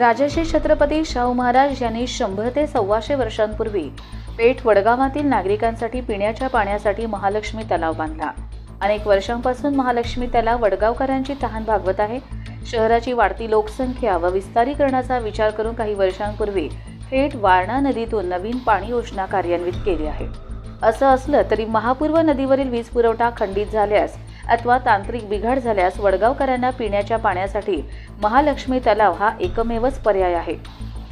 राजर्षी छत्रपती शाहू महाराज यांनी शंभर ते सव्वाशे वर्षांपूर्वी पेठ वडगावातील नागरिकांसाठी पिण्याच्या पाण्यासाठी महालक्ष्मी तलाव बांधला. अनेक वर्षांपासून महालक्ष्मी तलाव वडगावकरांची तहान भागवत आहे. शहराची वाढती लोकसंख्या व विस्तारीकरणाचा विचार करून काही वर्षांपूर्वी थेट वारणा नदीतून नवीन पाणी योजना कार्यान्वित केली आहे. असं असलं तरी महापूर्व नदीवरील वीज पुरवठा खंडित झाल्यास अथवा तांत्रिक बिघाड झाल्यास वडगावकरांना पिण्याच्या पाण्यासाठी महालक्ष्मी तलाव हा एकमेवच पर्याय आहे.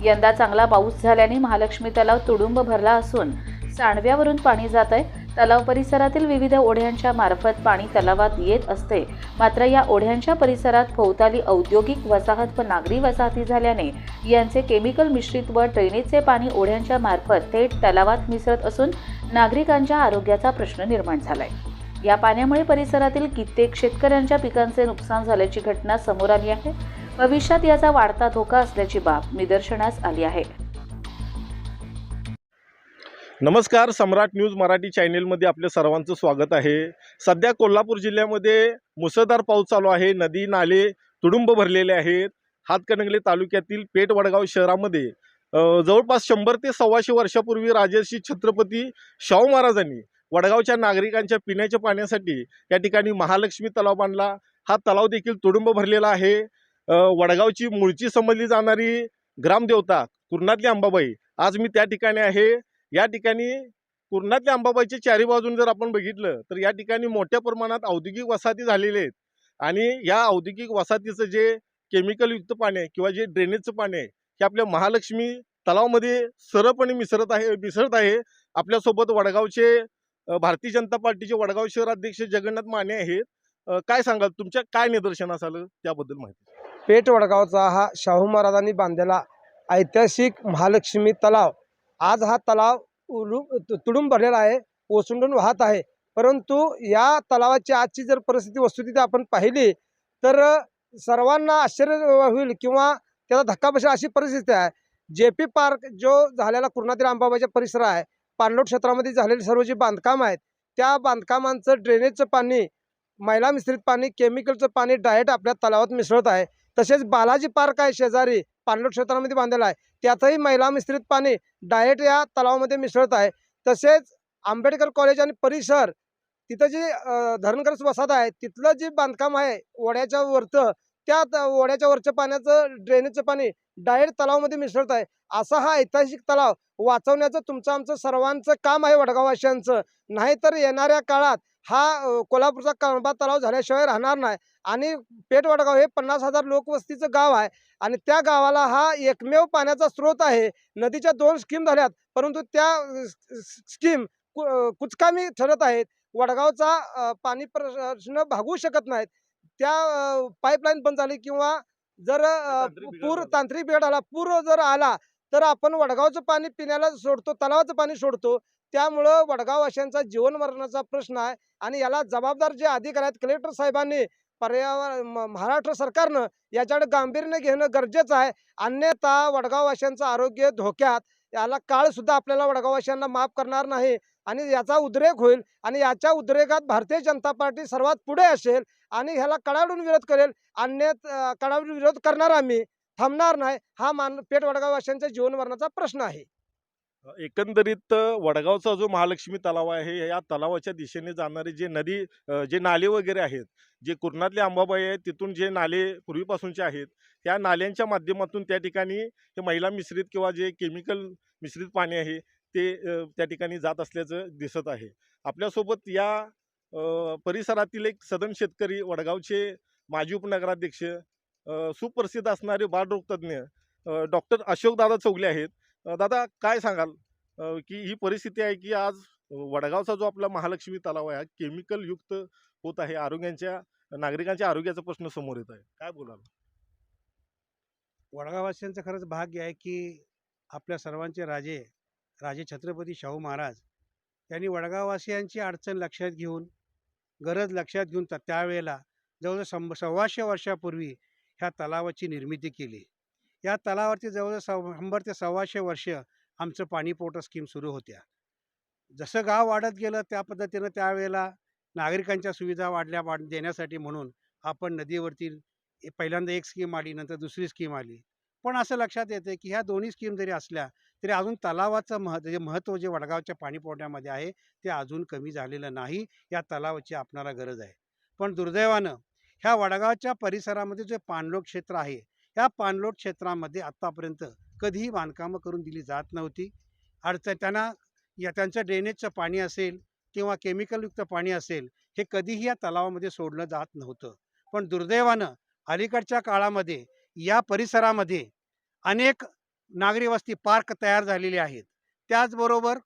यंदा चांगला पाऊस झाल्याने महालक्ष्मी तलाव तुडुंब भरला असून सांडव्यावरून पाणी जात आहे. तलाव परिसरातील विविध ओढ्यांच्या मार्फत पाणी तलावात येत असते. मात्र या ओढ्यांच्या परिसरात भोवताली औद्योगिक वसाहत व नागरी वसाहती झाल्याने यांचे केमिकल मिश्रित व ड्रेनेजचे पाणी ओढ्यांच्या मार्फत थेट तलावात मिसळत असून नागरिकांच्या आरोग्याचा प्रश्न निर्माण झाला आहे या पाण्यामुळे परिसरातील कित्येक शेतकऱ्यांच्या पिकांचे नुकसान झाल्याची घटना समोर आली आहे. भविष्यात याचा वाढता धोका असल्याची बाब निदर्शनास आली आहे. नमस्कार सम्राट न्यूज मराठी चॅनेलमध्ये आपल्या सर्वांचं स्वागत आहे. सध्या कोल्हापूर जिल्ह्यामध्ये मुसळधार पाऊस चालू आहे. नदी नाले तुडुंब भरलेले आहेत. हातकणंगले तालुक्यातील पेठ वडगाव शहरामध्ये जवळपास शंभर ते सव्वाशे वर्षापूर्वी राजर्षी छत्रपती शाहू महाराजांनी वडगावच्या नागरिकांच्या पिण्याच्या पाण्यासाठी या ठिकाणी महालक्ष्मी तलाव बांधला. हा तलाव देखील तुडुंब भरलेला आहे. वडगावची मूळची समजली जाणारी ग्रामदेवता कुर्णातली अंबाबाई आज मी त्या ठिकाणी आहे. या ठिकाणी कुर्णातल्या अंबाबाईच्या चारी बाजून जर आपण बघितलं तर या ठिकाणी मोठ्या प्रमाणात औद्योगिक वसाहती झालेल्या आहेत. आणि या औद्योगिक वसाहतीचं जे केमिकलयुक्त पाणी आहे किंवा जे ड्रेनेजचं पाणी आहे हे आपल्या महालक्ष्मी तलावमध्ये सरळपणे मिसळत आहे मिसळत आहे. आपल्यासोबत वडगावचे भारतीय जनता पार्टीचे वडगाव शहर अध्यक्ष जगन्नाथ माने आहेत. काय सांगाल? तुमच्या काय निदर्शनास आलं त्याबद्दल माहिती. पेठ वडगावचा हा शाहू महाराजांनी बांधलेला ऐतिहासिक महालक्ष्मी तलाव. आज हा तलाव उलू तु- भरलेला आहे ओसंडून वाहत आहे. परंतु या तलावाची आजची जर परिस्थिती वस्तुस्थिती आपण पाहिली तर सर्वांना आश्चर्य होईल किंवा त्याला धक्का बसेल अशी परिस्थिती आहे. जे पी पार्क जो झालेला कुर्णातील अंबाबाईचा परिसर आहे पाणलोट क्षेत्रामध्ये झालेली सर्व जे बांधकाम आहेत त्या बांधकामांचं ड्रेनेजचं पाणी मैला मिश्रित पाणी केमिकलचं पाणी डायरेक्ट आपल्या तलावात मिसळत आहे. तसेच बालाजी पार्क आहे शेजारी पाणलोट क्षेत्रामध्ये बांधलेला आहे. त्यातही मैला मिश्रित पाणी डायरेक्ट या तलावामध्ये मिसळत आहे. तसेच आंबेडकर कॉलेज आणि परिसर तिथं जे धरणग्रस्त वसाहत आहे तिथलं जे बांधकाम आहे ओढ्याच्या वरचं त्या ओढ्याच्या वरच्या पाण्याचं ड्रेनेजचं पाणी डायरेक्ट तलावामध्ये मिसळत आहे. असा हा ऐतिहासिक तलाव. वाचवण्याचं तुमचं आमचं सर्वांचं काम आहे वडगाववासियांचं. नाहीतर येणाऱ्या काळात हा कोल्हापूरचा कळंबा तलाव झाल्याशिवाय राहणार नाही. आणि पेठ वडगाव हे पन्नास हजार लोकवस्तीचं गाव आहे. आणि त्या गावाला हा एकमेव पाण्याचा स्रोत आहे. नदीच्या दोन स्कीम झाल्यात. परंतु त्या स्कीम कुचकामी ठरत आहेत. वडगावचा पाणी प्रश्न भागवू शकत नाहीत. त्या पाईपलाईन बंद झाली किंवा जर पूर. तांत्रिक बिघाड आला पूर जर आला तर आपण वडगावचं पाणी पिण्याला सोडतो तलावाचं पाणी सोडतो. त्यामुळं वडगाववासियांचा जीवन मरणाचा प्रश्न आहे आणि याला जबाबदार जे अधिकारी आहेत कलेक्टर साहेबांनी पर्यावरण महाराष्ट्र सरकारनं याच्याकडे गांभीर्याने घेणं गरजेचं आहे. अन्यथा वडगाववासियांचं आरोग्य धोक्यात याला काळ सुद्धा आपल्याला वडगाववासियांना माफ करणार नाही. आणि याचा उद्रेक होईल आणि याच्या उद्रेकात भारतीय जनता पार्टी सर्वात पुढे असेल आणि ह्याला कडाडून विरोध करेल अन्य कडाडून विरोध करणार आम्ही थांबणार नाही हा मान पेठ वडगाववासियांच्या जीवनवरणाचा प्रश्न आहे. एकंदरीत वडगावचा जो महालक्ष्मी तलाव आहे या तलावाच्या दिशेने जाणारे जे नदी जे नाले वगैरे आहेत जे कुर्णातले अंबाबाई आहेत तिथून जे नाले पूर्वीपासूनचे आहेत त्या नाल्यांच्या माध्यमातून त्या ठिकाणी हे महिला मिश्रित किंवा जे केमिकल मिश्रित पाणी आहे ते त्या ठिकाणी जात असल्याचं दिसत आहे. आपल्यासोबत या परिसरातील एक सदन शेतकरी वडगावचे माजी उपनगराध्यक्ष सुप्रसिद्ध असणारे बालरोगतज्ञ डॉक्टर अशोकदादा चौगले आहेत. दादा काय सांगाल? की ही परिस्थिती आहे की आज वडगावचा जो आपला महालक्ष्मी तलाव आहे हा केमिकल युक्त होत आहे आरोग्यांच्या नागरिकांच्या आरोग्याचा प्रश्न समोर येत आहे. काय बोलाल? वडगाववासियांचं खरंच भाग्य आहे की आपल्या सर्वांचे राजे राजे छत्रपती शाहू महाराज यांनी वडगाववासियांची अडचण लक्षात घेऊन गरज लक्षात घेऊन त- त्यावेळेला जवळजवळ शंभ सव्वाशे वर्षापूर्वी ह्या तलावाची निर्मिती केली. या तलावावरती जवळजवळ सव शंभर ते सव्वाशे वर्ष आमचं पाणी स्कीम सुरू होत्या. जसं गाव वाढत गेलं त्या पद्धतीनं त्यावेळेला नागरिकांच्या सुविधा वाढल्या वाढ देण्यासाठी म्हणून आपण नदीवरती ए- पहिल्यांदा एक स्कीम आली नंतर दुसरी स्कीम आली. पण असं लक्षात येतं की ह्या दोन्ही स्कीम जरी असल्या तरी अजून तलावाचं मह जे महत्त्व जे वडगावच्या पाणीपुरवठ्यामध्ये आहे ते अजून कमी झालेलं नाही या तलावाची आपणाला गरज आहे. पण दुर्दैवानं ह्या वडगावच्या परिसरामध्ये जे पाणलोट क्षेत्र आहे या पाणलोट क्षेत्रामध्ये आत्तापर्यंत कधीही बांधकामं करून दिली जात नव्हती. अडचण त्यांना या त्यांचं ड्रेनेजचं पाणी असेल किंवा केमिकलयुक्त पाणी असेल हे कधीही या तलावामध्ये सोडलं जात नव्हतं. पण दुर्दैवानं अलीकडच्या काळामध्ये या परिसरामध्ये अनेक नागरी वस्ती पार्क तयार झालेले आहेत. त्याचबरोबर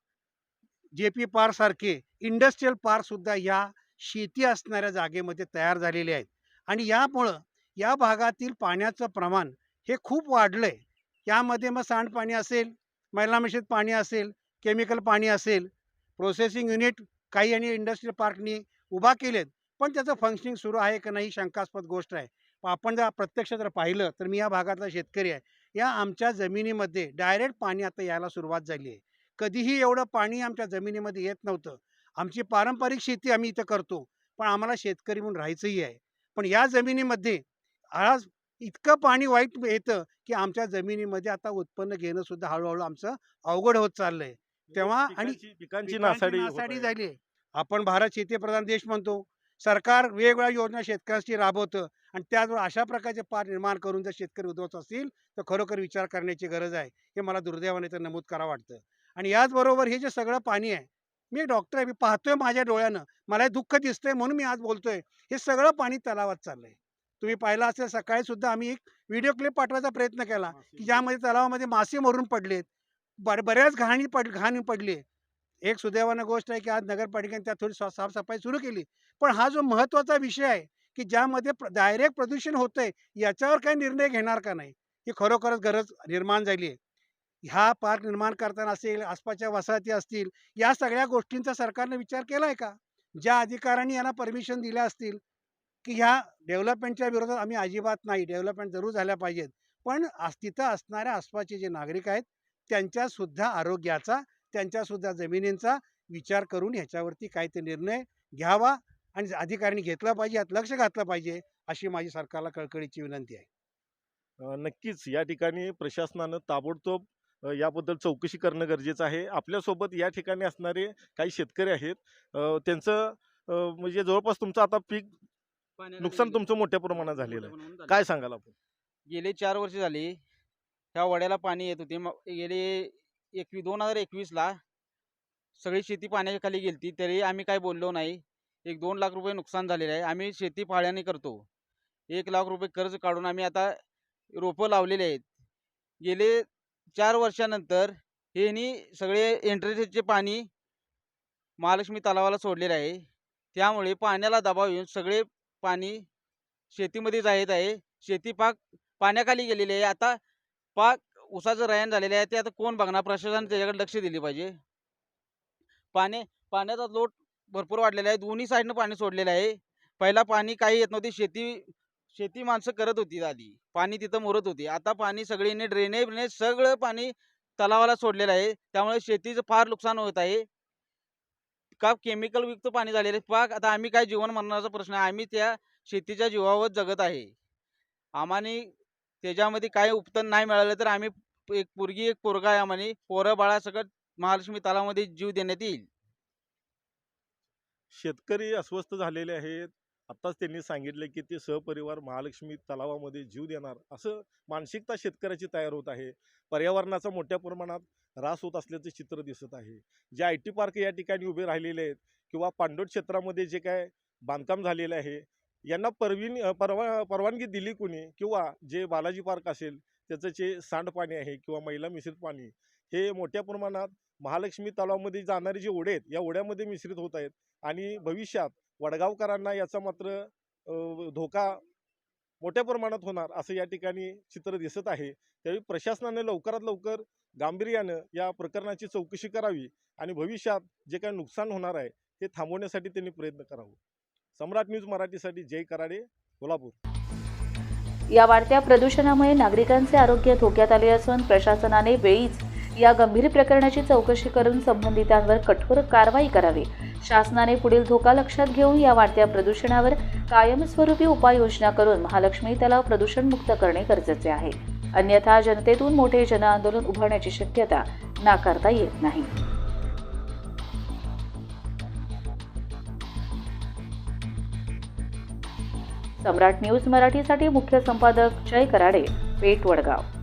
जे पी पार्कसारखे इंडस्ट्रीयल पार्कसुद्धा या शेती असणाऱ्या जागेमध्ये तयार झालेले आहेत. आणि यामुळं या भागातील पाण्याचं प्रमाण हे खूप वाढलं आहे यामध्ये मग सांडपाणी असेल मैला मिश्रित पाणी असेल केमिकल पाणी असेल प्रोसेसिंग युनिट काही आणि इंडस्ट्रियल पार्कनी उभा केलेत पण त्याचं फंक्शनिंग सुरू आहे का नाही शंकास्पद गोष्ट आहे. आपण जर प्रत्यक्ष जर पाहिलं तर मी या भागातला शेतकरी आहे. या आमच्या जमिनीमध्ये डायरेक्ट पाणी आता यायला सुरुवात झाली आहे. कधीही एवढं पाणी आमच्या जमिनीमध्ये येत नव्हतं. आमची पारंपरिक शेती आम्ही इथं करतो पण आम्हाला शेतकरी म्हणून राहायचंही आहे. पण या जमिनीमध्ये आज इतकं पाणी वाईट येतं की आमच्या जमिनीमध्ये आता उत्पन्न घेणं सुद्धा हळूहळू आमचं अवघड होत चाललंय. तेव्हा आणि पिकांची- नासाडी. झाली. आपण भारत शेतीप्रधान देश म्हणतो. सरकार वेगवेगळ्या योजना शेतकऱ्यांसाठी राबवतं. आणि त्याचबरोबर अशा प्रकारचे पार निर्माण करून जर शेतकरी उद्भवत असतील तर खरोखर विचार करण्याची गरज आहे हे मला दुर्दैवाने तर नमूद करावं वाटतं. आणि याचबरोबर हे जे सगळं पाणी आहे मी एक डॉक्टर आहे मी पाहतोय माझ्या डोळ्यानं मला हे दुःख दिसतंय म्हणून मी आज बोलतोय हे सगळं पाणी तलावात चाललंय. तुम्ही पाहिलं असेल सकाळी सुद्धा आम्ही एक व्हिडिओ क्लिप पाठवायचा प्रयत्न केला की ज्यामध्ये तलावामध्ये मासे मरून पडलेत. बर बऱ्याच घाणी पड घाण पडली. एक सुदैवानं गोष्ट आहे की आज नगरपालिकेने त्यात थोडी साफसफाई सुरू केली. पण हा जो महत्त्वाचा विषय आहे की ज्यामध्ये डायरेक्ट प्रदूषण होतंय याच्यावर काही निर्णय घेणार का नाही? ही खरोखरच गरज निर्माण झाली आहे. ह्या पार्क निर्माण करताना असेल आसपासच्या वसाहती असतील या सगळ्या गोष्टींचा सरकारने विचार केला आहे का? ज्या अधिकाऱ्यांनी यांना परमिशन दिल्या असतील की ह्या डेव्हलपमेंटच्या विरोधात आम्ही अजिबात नाही डेव्हलपमेंट जरूर झाल्या पाहिजेत. पण तिथं असणाऱ्या आसपासचे जे नागरिक आहेत त्यांच्यासुद्धा आरोग्याचा त्यांच्यासुद्धा जमिनींचा विचार करून ह्याच्यावरती काय ते निर्णय घ्यावा. आणि अधिकाऱ्यांनी घेतला पाहिजे यात लक्ष घातलं पाहिजे अशी माझी सरकारला कळकळीची विनंती आहे. नक्कीच. या ठिकाणी प्रशासनानं ताबडतोब याबद्दल चौकशी करणं गरजेचं आहे. आपल्यासोबत या ठिकाणी असणारे काही शेतकरी आहेत. त्यांचं म्हणजे जवळपास तुमचं आता पीक नुकसान तुमचं मोठ्या प्रमाणात झालेलं आहे. काय सांगाल आपण? गेले चार वर्ष झाली ह्या वड्याला पाणी येत होते. गेले एकवीस दोन हजार एकवीसला सगळी शेती पाण्याच्या खाली गेलती तरी आम्ही काय बोललो नाही. एक दोन लाख रुपये नुकसान झालेलं आहे. आम्ही शेती पाळ्याने करतो. एक लाख रुपये कर्ज काढून आम्ही आता रोपं लावलेले आहेत. गेले चार वर्षानंतर हेनी सगळे एंट्रीचे पाणी महालक्ष्मी तलावाला सोडलेलं आहे. त्यामुळे पाण्याला दबाव येऊन सगळे पाणी शेतीमध्ये जायत आहे. शेती पाक पाण्याखाली गेलेली आहे. आता पाक उसाचं रयान झालेलं आहे. ते आता कोण बघणार? प्रशासन त्याच्याकडे लक्ष दिले पाहिजे. पाणी पाण्याचा लोट भरपूर वाढलेले आहे. दोन्ही साईडनं पाणी सोडलेलं आहे. पहिला पाणी काही येत नव्हती. शेती शेती माणसं करत होती आधी. पाणी तिथं मुरत होती. आता पाणी सगळीने ड्रेने ब्रेनेज सगळं पाणी तलावाला सोडलेलं आहे. त्यामुळे शेतीचं फार नुकसान होत आहे. का केमिकल युक्त पाणी झालेलं आहे. पाक आता आम्ही काय जीवन मरणाचा प्रश्न आहे. आम्ही त्या शेतीच्या जीवावर जगत आहे. आम्हाने त्याच्यामध्ये काय उपतन नाही मिळालं तर आम्ही एक पोरगी एक पोरगा आहे आम्हाला पोरं बाळा सगळं महालक्ष्मी तलावामध्ये जीव देण्यात येईल. शेतकरी अस्वस्थ झालेले आहेत. आत्ताच त्यांनी सांगितले की ते सहपरिवार महालक्ष्मी तलावामध्ये जीव देणार असं मानसिकता शेतकऱ्याची तयार होत आहे. पर्यावरणाचा मोठ्या प्रमाणात ऱ्हास होत असल्याचं चित्र दिसत आहे. जे आय टी पार्क या ठिकाणी उभे राहिलेले आहेत किंवा पांडोट क्षेत्रामध्ये जे काय बांधकाम झालेलं आहे यांना परवीन परवा परवानगी दिली कोणी? किंवा जे बालाजी पार्क असेल त्याचं जे सांडपाणी आहे किंवा मैला मिश्रित पाणी हे मोठ्या प्रमाणात महालक्ष्मी तलावामध्ये जाणारे जे ओढे आहेत या ओढ्यामध्ये मिश्रित होत आहेत. आणि भविष्यात वडगावकरांना याचा मात्र धोका मोठ्या प्रमाणात होणार असं या ठिकाणी चित्र दिसत आहे. त्यावेळी प्रशासनाने लवकरात लवकर गांभीर्यानं या प्रकरणाची चौकशी करावी आणि भविष्यात जे काही नुकसान होणार आहे ते थांबवण्यासाठी त्यांनी प्रयत्न करावं. सम्राट न्यूज मराठीसाठी जय कराडे कोल्हापूर. या वाढत्या प्रदूषणामुळे नागरिकांचे आरोग्य धोक्यात आले असून प्रशासनाने वेळीच या गंभीर प्रकरणाची चौकशी करून संबंधितांवर कठोर कारवाई करावी. शासनाने पुढील धोका लक्षात घेऊन या वाढत्या प्रदूषणावर कायमस्वरूपी उपाययोजना करून महालक्ष्मी तलाव प्रदूषणमुक्त करणे गरजेचे आहे. अन्यथा जनतेतून मोठे जनआंदोलन उभारण्याची शक्यता नाकारता येत नाही. सम्राट न्यूज मराठीसाठी मुख्य संपादक जय कराडे पेट वडगाव.